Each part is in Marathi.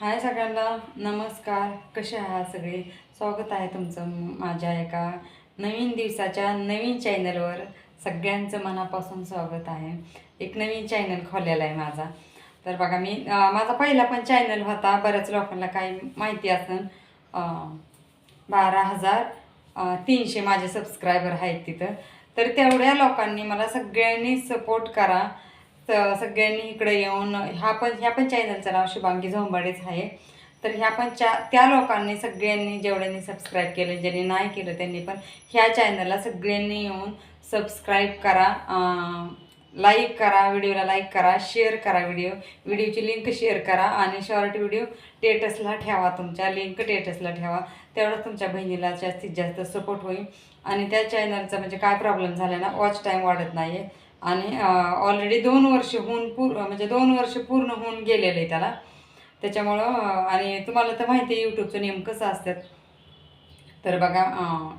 हाय सगळ्यांना नमस्कार. कसे आहात सगळे? स्वागत आहे तुमचं माझ्या एका नवीन दिवसाच्या नवीन चॅनलवर. सगळ्यांचं मनापासून स्वागत आहे. एक नवीन चॅनल खोललेला आहे माझा. तर बघा मी माझा पहिला पण चॅनल होता. बऱ्याच लोकांना काही माहिती असेल. बारा हजार तीनशे माझे सबस्क्रायबर आहेत तिथं. तर तेवढ्या लोकांनी मला सगळ्यांनी सपोर्ट करा. तर सगळ्यांनी इकडे येऊन ह्या पण ह्या पण चॅनलचं नाव शुभांगी झोंबाडेच आहे. तर ह्या पण च्या त्या लोकांनी सगळ्यांनी जेवढ्यांनी सबस्क्राईब केलं ज्यांनी नाही केलं त्यांनी पण ह्या चॅनलला सगळ्यांनी येऊन सबस्क्राईब करा लाईक करा व्हिडिओला लाईक करा शेअर करा व्हिडिओ व्हिडिओची लिंक शेअर करा आणि शॉर्ट व्हिडिओ टेटसला ठेवा तुमच्या लिंक टेटसला ठेवा. तेवढंच तुमच्या बहिणीला जास्तीत जास्त सपोर्ट होईल. आणि त्या चॅनलचा म्हणजे काय प्रॉब्लेम झाला ना वॉच टाईम वाढत नाही आहे आणि ऑलरेडी दोन वर्ष होऊन पूर म्हणजे दोन वर्ष पूर्ण होऊन गेलेलं आहे त्याला. त्याच्यामुळं आणि तुम्हाला तर माहिती आहे यूट्यूबचं नियम कसं असतात तर बघा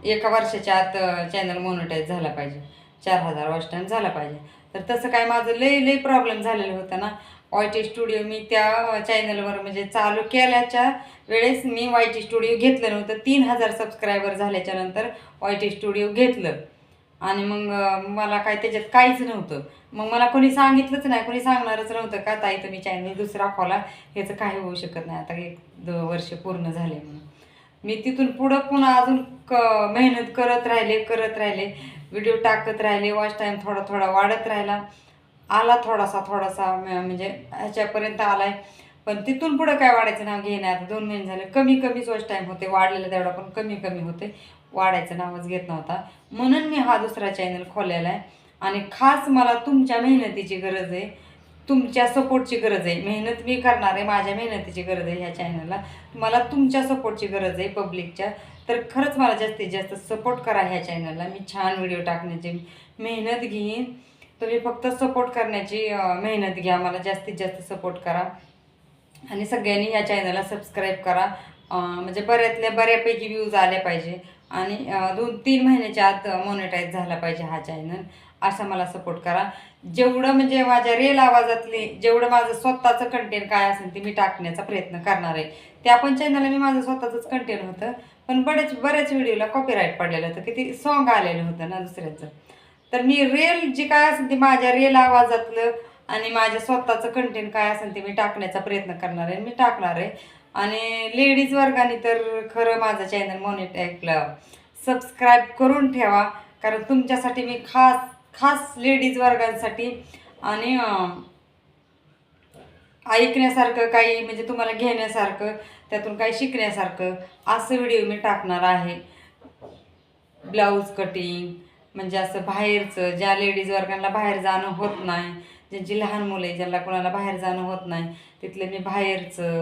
एका वर्षाच्या आत चॅनल मोनोटाईज झाला पाहिजे. चार हजार वॉच झाला पाहिजे. तर तसं काय माझं लई लई प्रॉब्लेम झालेलं होतं ना. वाय टी स्टुडिओ मी त्या चॅनलवर म्हणजे चालू केल्याच्या वेळेस मी वाय टी स्टुडिओ घेतलं नव्हतं. तीन हजार सबस्क्रायबर झाल्याच्यानंतर वाय टी स्टुडिओ घेतलं. आणि मग मला काय त्याच्यात काहीच नव्हतं. मग मला कोणी सांगितलंच नाही कोणी सांगणारच नव्हतं का ताई तुम्ही चॅनल दुसरा खोला ह्याचं काही होऊ शकत नाही आता एक दो वर्ष पूर्ण झाले म्हणून. मी तिथून पुढं पुन्हा अजून क मेहनत करत राहिले करत राहिले. व्हिडिओ टाकत राहिले वॉच टाईम थोडा थोडा वाढत राहिला. आला थोडासा थोडासा म- म्हणजे ह्याच्यापर्यंत आलाय. पण तिथून पुढं काय वाढायचं नाव घेणार आता दोन महिने झाले. कमी कमीच वॉच टाईम होते वाढलेलं तेवढा पण कमी कमी होते. वाढायचं नावच घेत नव्हता. म्हणून मी हा दुसरा चॅनल खोललेला आहे. आणि खास मला तुमच्या मेहनतीची गरज आहे. तुमच्या सपोर्टची गरज आहे. मेहनत मी करणार आहे माझ्या मेहनतीची गरज आहे ह्या चॅनलला मला तुमच्या सपोर्टची गरज आहे पब्लिकच्या तर खरंच मला जास्तीत जास्त सपोर्ट करा ह्या चॅनलला मी छान व्हिडिओ टाकण्याची मेहनत घेईन. तुम्ही फक्त सपोर्ट करण्याची मेहनत घ्या. मला जास्तीत जास्त सपोर्ट करा. आणि सगळ्यांनी ह्या चॅनलला सबस्क्राईब करा. म्हणजे बऱ्यातल्या बऱ्यापैकी व्ह्यूज आल्या पाहिजे. आणि दोन तीन महिन्याच्या आत मोनिटाईज झाला पाहिजे हा चॅनल असा मला सपोर्ट करा. जेवढं म्हणजे माझ्या रेल आवाजातले जेवढं माझं स्वतःचं कंटेंट काय असेल ते मी टाकण्याचा प्रयत्न करणार आहे. त्या पण चॅनलला मी माझं स्वतःचंच कंटेंट होतं. पण बरेच बऱ्याच व्हिडिओला कॉपीराईट पडलेलं होतं. किती सॉंग सॉन्ग आलेलं होतं ना दुसऱ्याचं. तर मी रेल जी काय असेल ते माझ्या रेल आवाजातलं आणि माझ्या स्वतःचं कंटेंट काय असेल ते मी टाकण्याचा प्रयत्न करणार आहे. मी टाकणार आहे. आणि लेडीज वर्गाने तर खरं माझं चॅनल मॉनिटाईजला सबस्क्राईब करून ठेवा. कारण तुमच्यासाठी मी खास खास लेडीज वर्गांसाठी आणि ऐकण्यासारखं काही म्हणजे तुम्हाला घेण्यासारखं त्यातून काही शिकण्यासारखं असं व्हिडिओ मी टाकणार आहे. ब्लाऊज कटिंग म्हणजे असं बाहेरचं ज्या लेडीज वर्गांना बाहेर जाणं होत नाही ज्यांची लहान मुलं आहे ज्यांना कोणाला बाहेर जाणं होत नाही तिथले मी बाहेरचं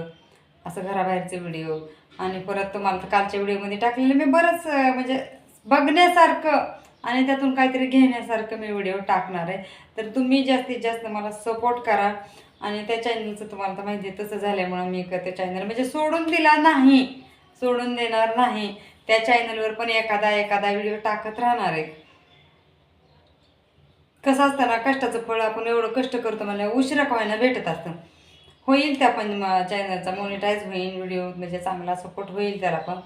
असं घराबाहेरचे व्हिडिओ. आणि परत तुम्हाला तर कालच्या व्हिडिओमध्ये टाकलेलं मी बरंच म्हणजे बघण्यासारखं आणि त्यातून काहीतरी घेण्यासारखं मी व्हिडिओ टाकणार आहे. तर तुम्ही जास्तीत जास्त मला सपोर्ट करा. आणि त्या चॅनलचं तुम्हाला तर माहिती आहे तसं झाल्यामुळं मी क- त्या चॅनल म्हणजे सोडून दिला नाही. सोडून देणार नाही. त्या चॅनलवर पण एखादा एखादा व्हिडिओ टाकत राहणार आहे. कसं असतं ना कष्टाचं फळ आपण एवढं कष्ट करतो मला उशिरा व्हायला भेटत असतं. होईल त्या पण चॅनलचा मोनिटाईज होईल व्हिडिओ म्हणजे चांगला सपोर्ट होईल त्याला पण.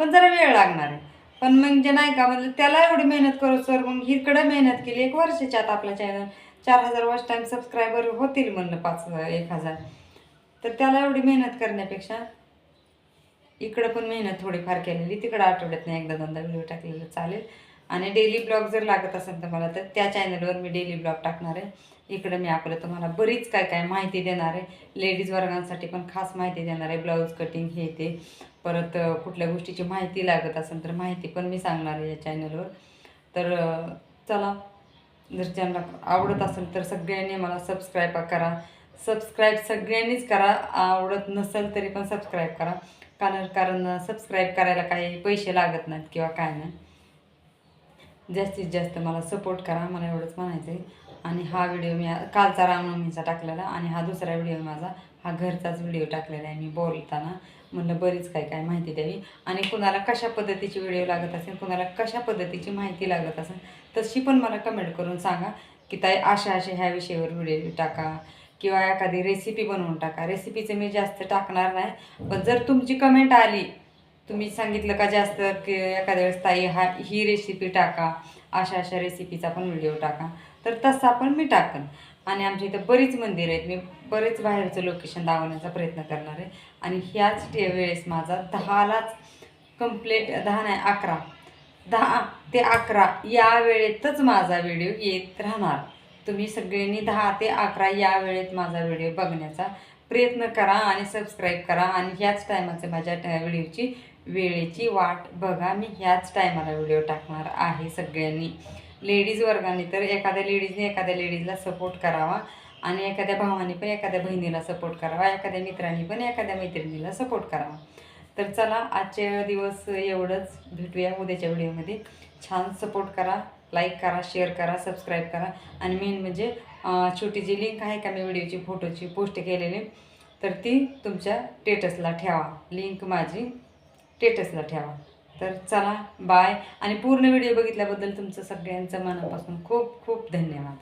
पण जरा वेळ लागणार आहे. पण मग जे नाही का म्हणजे त्याला एवढी मेहनत करू सर मग इकडं मेहनत केली एक वर्षाच्या आत आपला चॅनल चार हजार वॉच टाईम सबस्क्रायबर होतील म्हणलं पाच एक हजार. तर त्याला एवढी मेहनत करण्यापेक्षा इकडं पण मेहनत थोडीफार केलेली तिकडं आठवड्यात नाही एकदा दोनदा व्हिडिओ टाकलेलं चालेल. आणि डेली ब्लॉग जर लागत असेल तर मला तर त्या चॅनलवर मी डेली ब्लॉग टाकणार आहे. इकडं मी आपलं तुम्हाला बरीच काय काय माहिती देणार आहे. लेडीज वर्गांसाठी पण खास माहिती देणार आहे. ब्लाऊज कटिंग हे ते. परत कुठल्या गोष्टीची माहिती लागत असेल तर माहिती पण मी सांगणार आहे या चॅनलवर तर चला जर ज्यांना आवडत असेल तर सगळ्यांनी मला सबस्क्राईब करा. सबस्क्राईब सगळ्यांनीच करा. आवडत नसेल तरी पण सबस्क्राईब करा. कारण कारण सबस्क्राईब करायला काही पैसे लागत नाहीत किंवा काय नाही. जास्तीत जास्त मला सपोर्ट करा. मला एवढंच म्हणायचं आहे आणि हा व्हिडिओ मी कालचा रामनवमीचा टाकलेला आणि हा दुसरा व्हिडिओ माझा हा घरचाच व्हिडिओ टाकलेला आहे मी बोलताना. म्हणलं बरीच काय काय माहिती द्यावी. आणि कुणाला कशा पद्धतीची व्हिडिओ लागत असेल कुणाला कशा पद्धतीची माहिती लागत असेल तशी पण मला कमेंट करून सांगा की ताई अशा अशा ह्या विषयावर व्हिडिओ टाका. किंवा एखादी रेसिपी बनवून टाका. रेसिपीचं मी जास्त टाकणार नाही पण जर तुमची कमेंट आली तुम्ही सांगितलं का जास्त की एखाद्या वेळेस ताई हा ही रेसिपी टाका. अशा अशा रेसिपीचा पण व्हिडिओ टाका. तर तसा पण मी टाकन. आणि आमच्या इथं बरीच मंदिर आहेत. मी बरेच बाहेरचं लोकेशन दाखवण्याचा प्रयत्न करणार आहे. आणि ह्याच ते वेळेस माझा दहालाच कंप्लीट दहा नाही अकरा. दहा ते अकरा या वेळेतच माझा व्हिडिओ येत राहणार. तुम्ही सगळ्यांनी दहा ते अकरा या वेळेत माझा व्हिडिओ बघण्याचा प्रयत्न करा आणि सबस्क्राईब करा. आणि ह्याच टायमाचे माझ्या व्हिडिओची वेळेची वाट बघा. मी ह्याच टायमाला व्हिडिओ टाकणार आहे सगळ्यांनी. लेडीज वर्गाने तर एखाद्या लेडीजने एखाद्या लेडीजला सपोर्ट करावा आणि एखाद्या भावाने पण एखाद्या बहिणीला सपोर्ट करावा. एखाद्या मित्रांनी पण एखाद्या मैत्रिणीला सपोर्ट करावा. तर चला आजचे दिवस एवढंच. भेटूया उद्याच्या व्हिडिओमध्ये. छान सपोर्ट करा लाईक करा शेअर करा सबस्क्राईब करा. आणि मेन म्हणजे छोटी जी लिंक आहे का मी व्हिडिओची फोटोची पोस्ट केलेली तर ती तुमच्या स्टेटसला ठेवा. लिंक माझी टेटसला ठेवा. तर चला बाय आणि पूर्ण व्हिडिओ बघितल्याबद्दल तुमचं सगळ्यांचं मनापासून खूप खूप धन्यवाद.